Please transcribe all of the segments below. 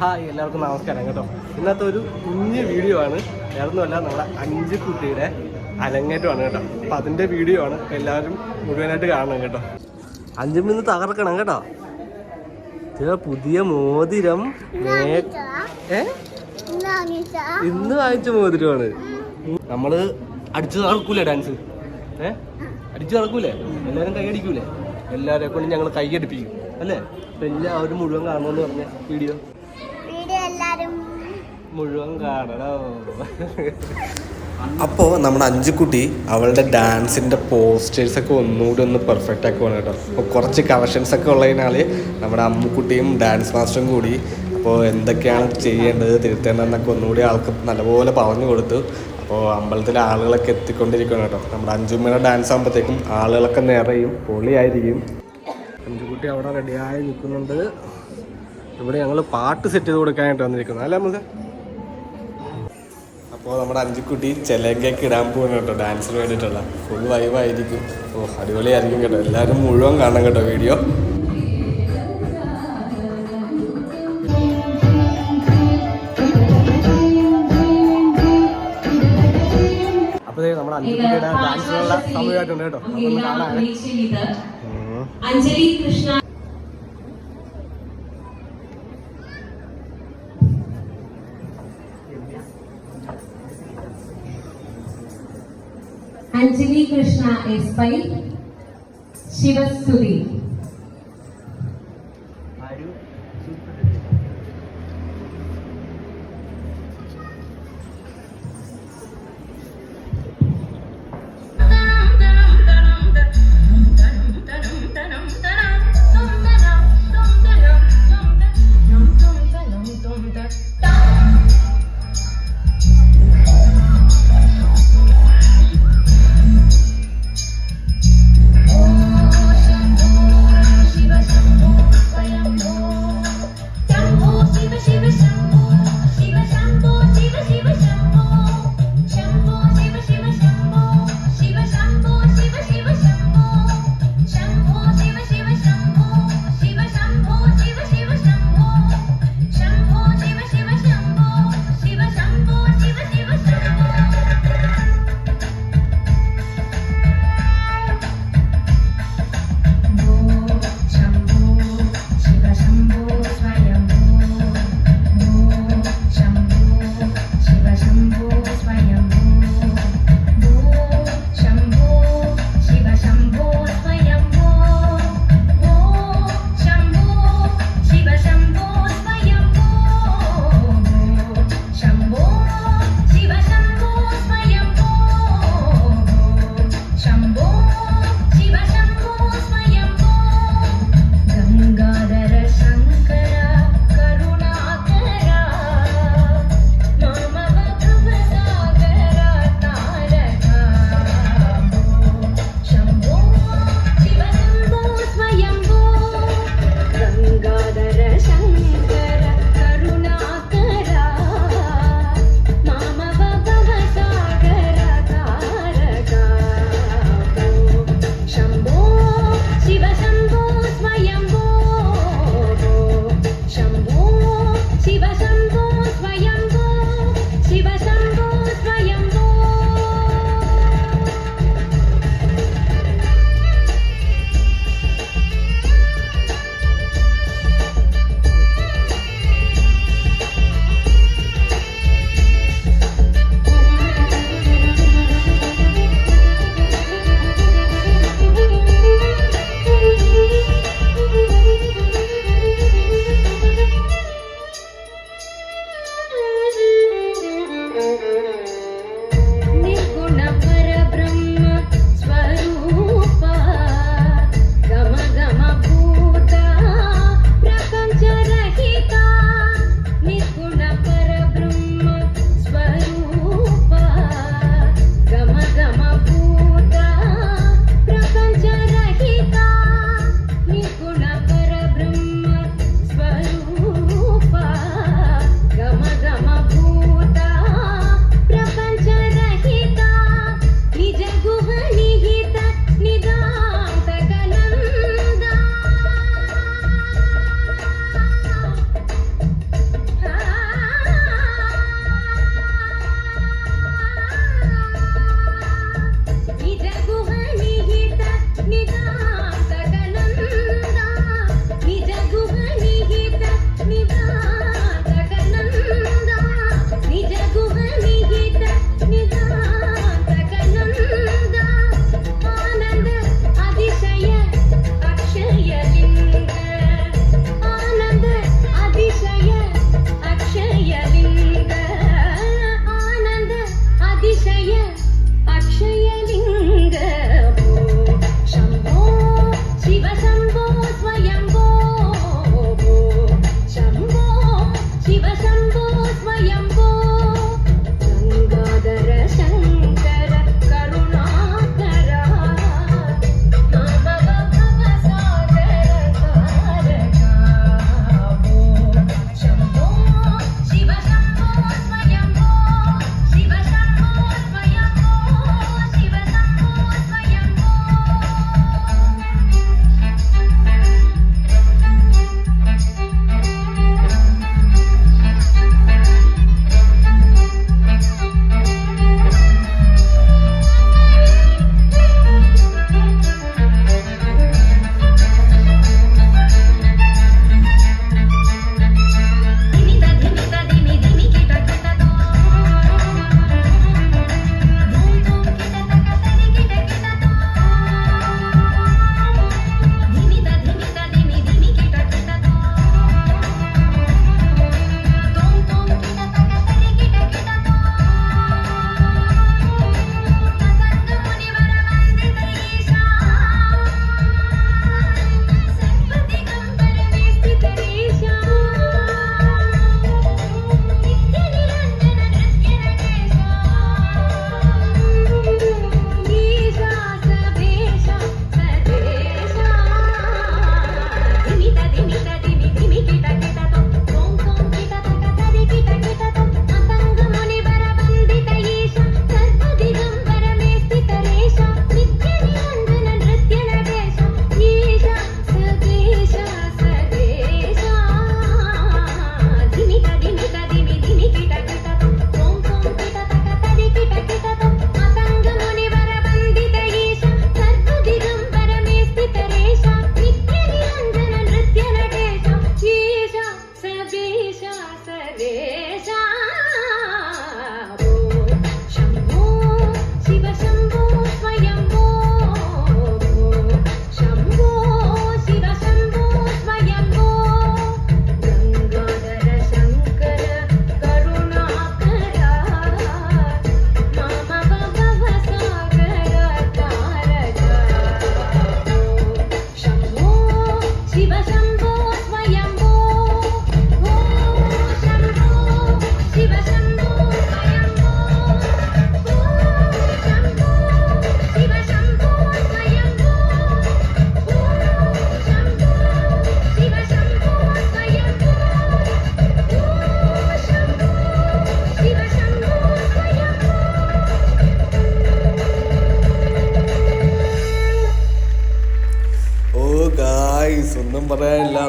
Hi എല്ലാവർക്കും നമസ്കാരം കേട്ടോ. ഇന്നത്തെ ഒരു കുഞ്ഞ് വീഡിയോ ആണ്. വേറൊന്നുമല്ല നമ്മുടെ അഞ്ച് കുട്ടിയുടെ അലങ്ങേറ്റമാണ് കേട്ടോ. അപ്പം അതിന്റെ വീഡിയോ ആണ് എല്ലാവരും മുഴുവനായിട്ട് കാണണം കേട്ടോ. അഞ്ചും മിനിറ്റ് തകർക്കണം കേട്ടോ. പുതിയ മോതിരം. ഏ? ഇന്ന് വാങ്ങിച്ച മോതിരമാണ്. നമ്മൾ അടിച്ചു നടക്കൂലേ ഡാൻസ് ഏ? അടിച്ചു നടക്കൂലേ എല്ലാവരും കൈയടിക്കൂലേ എല്ലാവരെ കൊണ്ട് ഞങ്ങൾ കൈയടിപ്പിക്കും അല്ലേ? അപ്പൊ എല്ലാവരും മുഴുവൻ കാണണമെന്ന് പറഞ്ഞ വീഡിയോ. മുഴുവൻ കാണണോ. അപ്പോ നമ്മുടെ അഞ്ചുക്കുട്ടി അവളുടെ ഡാൻസിന്റെ പോസ്റ്റേഴ്സ് ഒക്കെ ഒന്നുകൂടി ഒന്ന് പെർഫെക്റ്റ് ആക്കുവാണ് കേട്ടോ. അപ്പോൾ കുറച്ച് കളക്ഷൻസ് ഒക്കെ ഉള്ളതിനാൽ നമ്മുടെ അമ്മുക്കുട്ടിയും ഡാൻസ് മാസ്റ്ററും കൂടി അപ്പോൾ എന്തൊക്കെയാണ് ചെയ്യേണ്ടത് തിരുത്തേണ്ടതെന്നൊക്കെ ഒന്നുകൂടി ആൾക്ക് നല്ലപോലെ പറഞ്ഞു കൊടുത്തു. അപ്പോൾ അമ്പലത്തിലെ ആളുകളൊക്കെ എത്തിക്കൊണ്ടിരിക്കുകയാണ് കേട്ടോ. നമ്മുടെ അഞ്ചുമ്മയുടെ ഡാൻസ് ആകുമ്പോഴത്തേക്കും ആളുകളൊക്കെ നിറയും പൊളിയായിരിക്കും. അഞ്ചുകുട്ടി അവിടെ റെഡിയായി നിൽക്കുന്നുണ്ട്. ഇവിടെ ഞങ്ങൾ പാട്ട് സെറ്റ് ചെയ്ത് കൊടുക്കാനായിട്ട് വന്നിരിക്കുന്നത് അല്ലേ നമുക്ക് അപ്പോൾ നമ്മുടെ അഞ്ചുക്കുട്ടി ചെലങ്കയ്ക്ക് ഇടാൻ പോകുന്നു കേട്ടോ ഡാൻസിന് വേണ്ടിയിട്ടുള്ള. ഫുൾ വൈവായിരിക്കും ഓ അടിപൊളിയായിരിക്കും കേട്ടോ. എല്ലാവരും മുഴുവൻ കാണണം കേട്ടോ വീഡിയോ അപ്പോൾ നമ്മുടെ ഡാൻസിനുള്ള സമയമായിട്ടുണ്ട് കേട്ടോ. അഞ്ജലി കൃഷ്ണ അഞ്ജലി കൃഷ്ണ എസ് പൈ. ശിവസ്തുതി.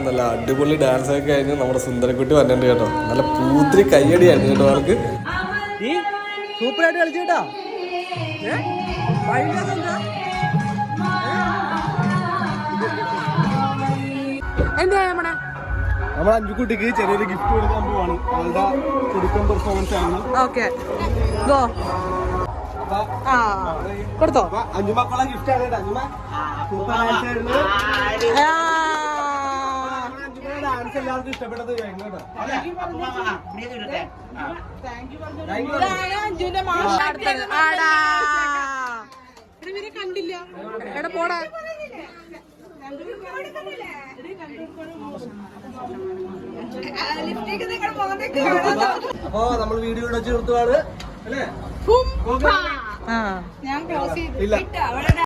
നല്ല അടിപൊളി ഡാൻസ് ഒക്കെ കഴിഞ്ഞ് നമ്മുടെ സുന്ദരക്കുട്ടി വന്നിട്ടുണ്ട് കേട്ടോ. നല്ല പൂത്തിരി കയ്യടിയായിരുന്നു കേട്ടോ അവർക്ക് സൂപ്പറായിട്ട് കളിച്ചു കേട്ടോ എന്താ നമ്മുടെ നമ്മൾ അഞ്ചുകുട്ടിക്ക് ചെറിയൊരു ഗിഫ്റ്റ് കൊടുക്കാൻ പോവാണ്. അവളുടെ കുടുക്കം പെർഫോമൻസ് ആണ്. ഓക്കെ. ഗോ കൊടുത്തോ? അഞ്ചുമക്കുള്ള ഗിഫ്റ്റ് ആണ് അഞ്ചുമ. സൂപ്പർ ആയിരുന്നു. ഡാൻസ് എല്ലാവർക്കും ഇഷ്ടപ്പെട്ടത് എങ്ങോട്ടാ കണ്ടില്ല എടാ പോടാ. അപ്പോ നമ്മൾ വീഡിയോ ഇവിടെ ചേർത്തുവാണ് അല്ലേ? ഞാൻ ക്ലോസ് ചെയ്തു